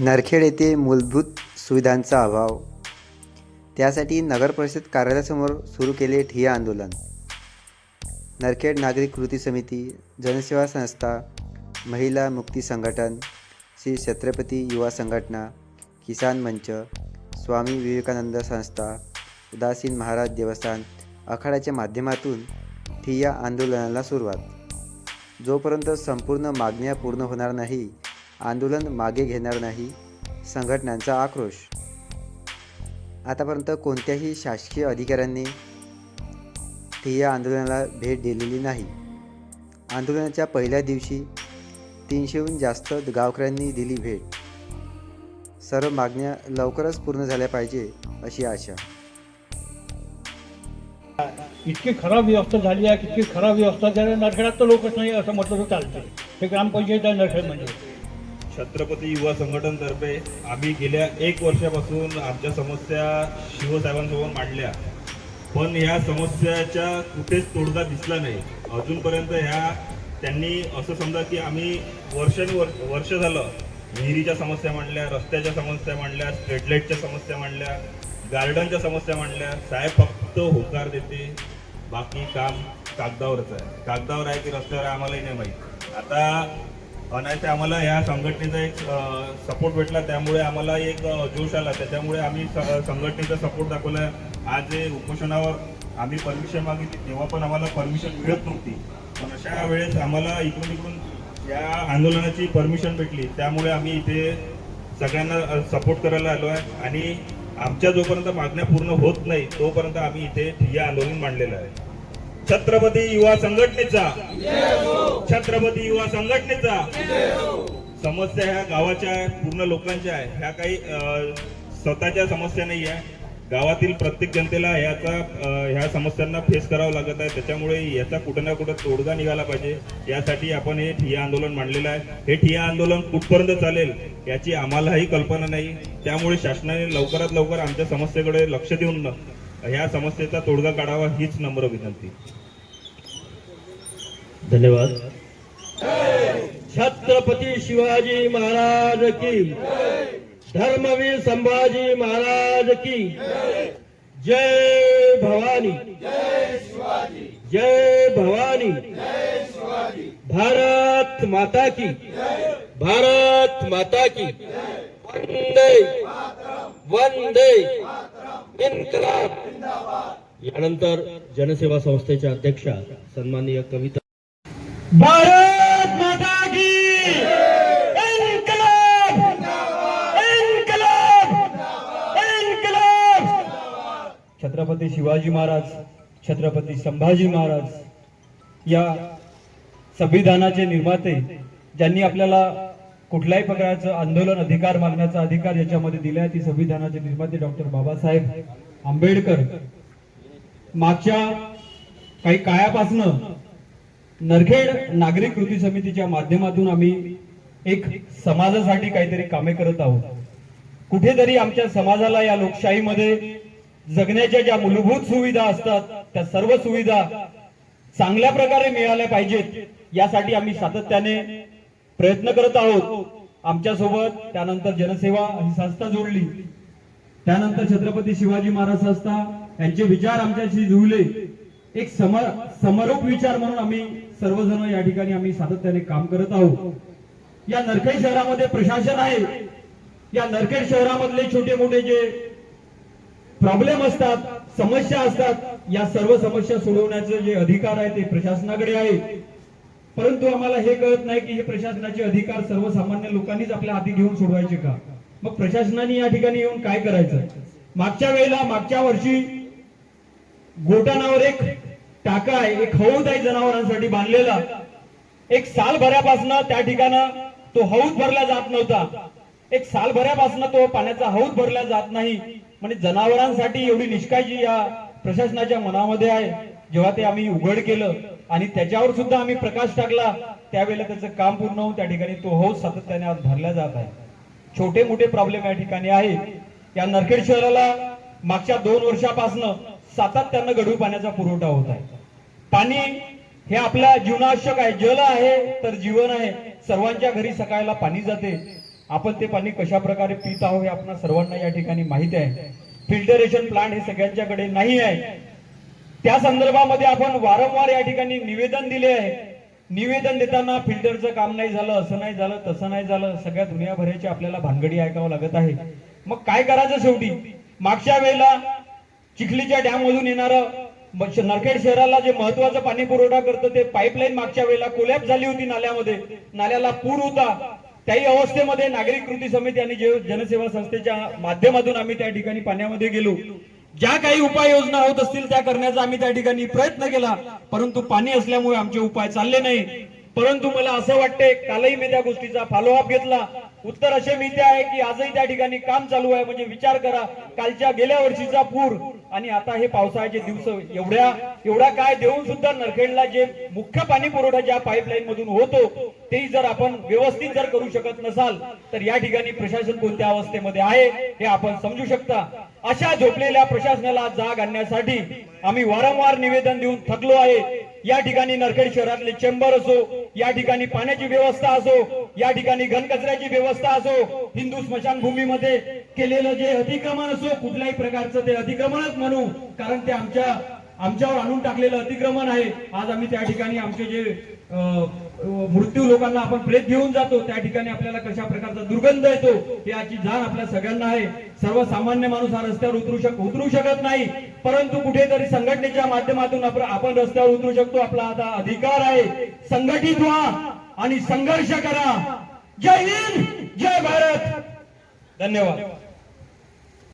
नरखेड येथे मूलभूत सुविधांचा अभाव. त्यासाठी नगरपरिषद कार्यालयासमोर सुरू केले ठिय्या आंदोलन. नरखेड नागरिक कृती समिती जनसेवा संस्था महिला मुक्ती संघटन श्री छत्रपती युवा संघटना किसान मंच स्वामी विवेकानंद संस्था उदासीन महाराज देवस्थान आखाड्याच्या माध्यमातून ठिय्या आंदोलनाला सुरुवात. जोपर्यंत संपूर्ण मागण्या पूर्ण होणार नाही आंदोलन मागे घेणार नाही संघटनांचा आक्रोश. आतापर्यंत कोणत्याही शासकीय अधिकाऱ्यांनी ठिय्या आंदोलनाला भेट दिलेली नाही. आंदोलनाच्या पहिल्या दिवशी तीनशेहून जास्त गावकऱ्यांनी दिली भेट. सर्व मागण्या लवकरच पूर्ण झाल्या पाहिजे अशी आशा. इतकी खराब व्यवस्था झाली आहे इतकी खराब व्यवस्था झाली नरखेडात तर लोकच नाही असं म्हटलं तर चालतं हे ग्रामपंचायत आहे नरखेड म्हणजे. छत्रपती युवा संघटनतर्फे आम्ही गेल्या एक वर्षापासून आमच्या समस्या शिवसाहेबांसमोर मांडल्या. पण ह्या समस्याच्या कुठेच तोडगा दिसला नाही. अजूनपर्यंत ह्या त्यांनी असं समजा की आम्ही वर्षानुवर्ष वर्ष झालं विहिरीच्या समस्या मांडल्या रस्त्याच्या समस्या मांडल्या स्ट्रीट लाईटच्या समस्या मांडल्या गार्डनच्या समस्या मांडल्या. साहेब फक्त होकार देते. बाकी काम कागदावरच आहे. कागदावर आहे की रस्त्यावर आहे आम्हालाही नाही माहीत. आता अनायसे आम्हाला ह्या संघटनेचा एक सपोर्ट भेटला. त्यामुळे आम्हाला एक जोश आला. त्याच्यामुळे आम्ही स- संघटनेचा सपोर्ट दाखवला. आज हे उपोषणावर आम्ही परमिशन मागितली. तेव्हा पण आम्हाला परमिशन मिळत नव्हती. पण अशा वेळेस आम्हाला इकडून इकडून या आंदोलनाची परमिशन भेटली. त्यामुळे आम्ही इथे सगळ्यांना सपोर्ट करायला आलो आहे. आणि आमच्या जोपर्यंत मागण्या पूर्ण होत नाही तोपर्यंत आम्ही इथे ठिय्या आंदोलन मांडलेलं आहे. छत्रपती युवा संघटनेचा. छत्रपती युवा संघटनेचा. समस्या ह्या गावाच्या आहे पूर्ण लोकांच्या आहे. ह्या काही स्वतःच्या समस्या नाही आहे. गावातील प्रत्येक जनतेला ह्याचा ह्या समस्यांना फेस करावं लागत आहे. त्याच्यामुळे याचा कुठं ना कुठं तोडगा निघाला पाहिजे. यासाठी आपण हे ठिया आंदोलन मांडलेलं आहे. हे ठिया आंदोलन कुठपर्यंत चालेल याची आम्हालाही कल्पना नाही. त्यामुळे शासनाने लवकरात लवकर आमच्या समस्येकडे लक्ष देऊन ह्या समस्येचा तोडगा काढावा हीच नम्र विनंती. धन्यवाद. छत्रपती शिवाजी महाराज की धर्मवीर संभाजी महाराज की जय भवानी जय भवानी भारत माता की भारत माता की वंदे वंदे इन्कलाब. यानंतर जनसेवा संस्थेच्या अध्यक्षा सन्माननीय कविता भारत माता की इन्कलाब! इन्कलाब! इन्कलाब! छत्रपती शिवाजी महाराज छत्रपती संभाजी महाराज या संविधानाचे निर्माते ज्यांनी आपल्याला कुठल्याही प्रकारचं आंदोलन अधिकार मागण्याचा अधिकार याच्यामध्ये दिलाय ती संविधानाचे निर्माते डॉक्टर बाबासाहेब आंबेडकर मागच्या काही काळापासनं नरखेड नागरिक कृती समितीच्या माध्यमातून आम्ही एक समाजासाठी काहीतरी कामे करत आहोत. कुठेतरी आमच्या समाजाला या लोकशाहीमध्ये जगण्याच्या ज्या मूलभूत सुविधा असतात त्या सर्व सुविधा चांगल्या प्रकारे मिळाल्या पाहिजेत यासाठी आम्ही सातत्याने प्रयत्न करत आहोत. आमच्यासोबत त्यानंतर जनसेवा ही संस्था जोडली. त्यानंतर छत्रपती शिवाजी महाराज संस्था यांचे विचार आमच्याशी जुळले. एक समर समरूप विचार म्हणून आम्ही सर्वजण या ठिकाणी आम्ही सातत्याने काम करत आहोत. या नरखेड शहरामध्ये प्रशासन आहे. या नरखेड शहरामधले छोटे मोठे जे प्रॉब्लेम असतात समस्या असतात या सर्व समस्या सोडवण्याचे जे अधिकार आहे ते प्रशासनाकडे आहे. परंतु आम्हाला हे कळत नाही की हे प्रशासनाचे अधिकार सर्वसामान्य लोकांनीच आपल्या हाती घेऊन सोडवायचे का? मग प्रशासनाने या ठिकाणी येऊन काय करायचं? मागच्या वेळेला मागच्या वर्षी गोटानावर एक टाका आहे एक हौद आहे जनावरांसाठी बांधलेला. एक साल भरापासून त्या ठिकाणं तो हौद भरला जात नव्हता. एक साल भरापासून तो पाण्याचा हौद भरला जात नाही. म्हणजे जनावरांसाठी एवढी निष्काळजी या प्रशासनाच्या मनामध्ये आहे. जेव्हा ते आम्ही उघड केलं आणि त्याच्यावर सुद्धा आम्ही प्रकाश टाकला त्यावेळेला त्याचं काम पूर्ण होऊन त्या ठिकाणी तो हौद सातत्याने आज भरला जात आहे. छोटे मोठे प्रॉब्लेम या ठिकाणी आहेत. या नरखेड शहराला मागच्या दोन वर्षापासून सातत्यानं गढूळ पाण्याचा पुरवठा होत आहे. पाणी हे आपल्या जीवनावश्यक आहे. जल आहे तर जीवन आहे. सर्वांच्या घरी सकाळला पाणी जाते. आपण ते पाणी कशा प्रकारे पित आहोत हे आपण सर्वांना या ठिकाणी माहिती आहे. फिल्टरेशन प्लांट हे सगळ्यांच्याकडे नाही आहे. त्या संदर्भामध्ये आपण वारंवार या ठिकाणी निवेदन दिले आहे. निवेदन देताना फिल्टरचं काम नाही झालं असं नाही झालं तसं नाही झालं सगळ्या दुनियाभराची आपल्याला भानगडी ऐकावं लागत आहे. मग काय करायचं शेवटी? मागच्या वेळेला चिखलीच्या डॅम मधून येणारं नरखेड शहराला जे महत्वाचं पाणी पुरवठा करतं ते पाईपलाईन मागच्या वेळेला कोलॅप झाली होती नाल्यामध्ये. नाल्याला पूर होता. त्याही अवस्थेमध्ये नागरिक कृती समिती आणि जे जनसेवा संस्थेच्या माध्यमातून आम्ही त्या ठिकाणी पाण्यामध्ये गेलो. ज्या काही उपाययोजना होत असतील त्या करण्याचा आम्ही त्या ठिकाणी प्रयत्न केला. परंतु पाणी असल्यामुळे आमचे उपाय चालले नाही. परंतु मला असं वाटतंय कालही मी त्या गोष्टीचा फॉलोअप घेतला. उत्तर असे मिळते आहे की आजही त्या ठिकाणी काम चालू आहे म्हणजे विचार करा. कालच्या गेल्या वर्षीचा पूर आणि आता हे पावसाळ्याचे दिवस एवढ्या एवढा काय देऊन सुद्धा नरखेडला जे मुख्य पाणी पुरवठा ज्या पाईपलाईन मधून होतो तेही जर आपण व्यवस्थित जर करू शकत नसाल तर या ठिकाणी प्रशासन कोणत्या अवस्थेमध्ये आहे हे आपण समजू शकता. अशा झोपलेल्या प्रशासनाला जाग आणण्यासाठी आम्ही वारंवार निवेदन देऊन थकलो आहे. या ठिकाणी नरखेड शहरातले चेंबर असो या ठिकाणी पाण्याची व्यवस्था असो या ठिकाणी घनकचऱ्याची व्यवस्था असो हिंदू स्मशानभूमीमध्ये केलेलं जे अतिक्रमण असो कुठल्याही प्रकारचं ते अतिक्रमणच म्हणू कारण ते आमच्या आमच्यावर आणून टाकलेलं अतिक्रमण आहे. आज आम्ही त्या ठिकाणी आमचे जे मृत्यू लोकांना आपण प्रेत घेऊन जातो. त्या ठिकाणी आपल्याला कशा प्रकारचा दुर्गंध येतो याची जाण आपल्या सगळ्यांना आहे. सर्वसामान्य माणूस हा रस्त्यावर उतरू शक उतरू शकत नाही. परंतु कुठेतरी संघटनेच्या माध्यमातून आपण रस्त्यावर उतरू शकतो. आपला आता अधिकार आहे. संघटित व्हा आणि संघर्ष करा. जय हिंद जय भारत. धन्यवाद.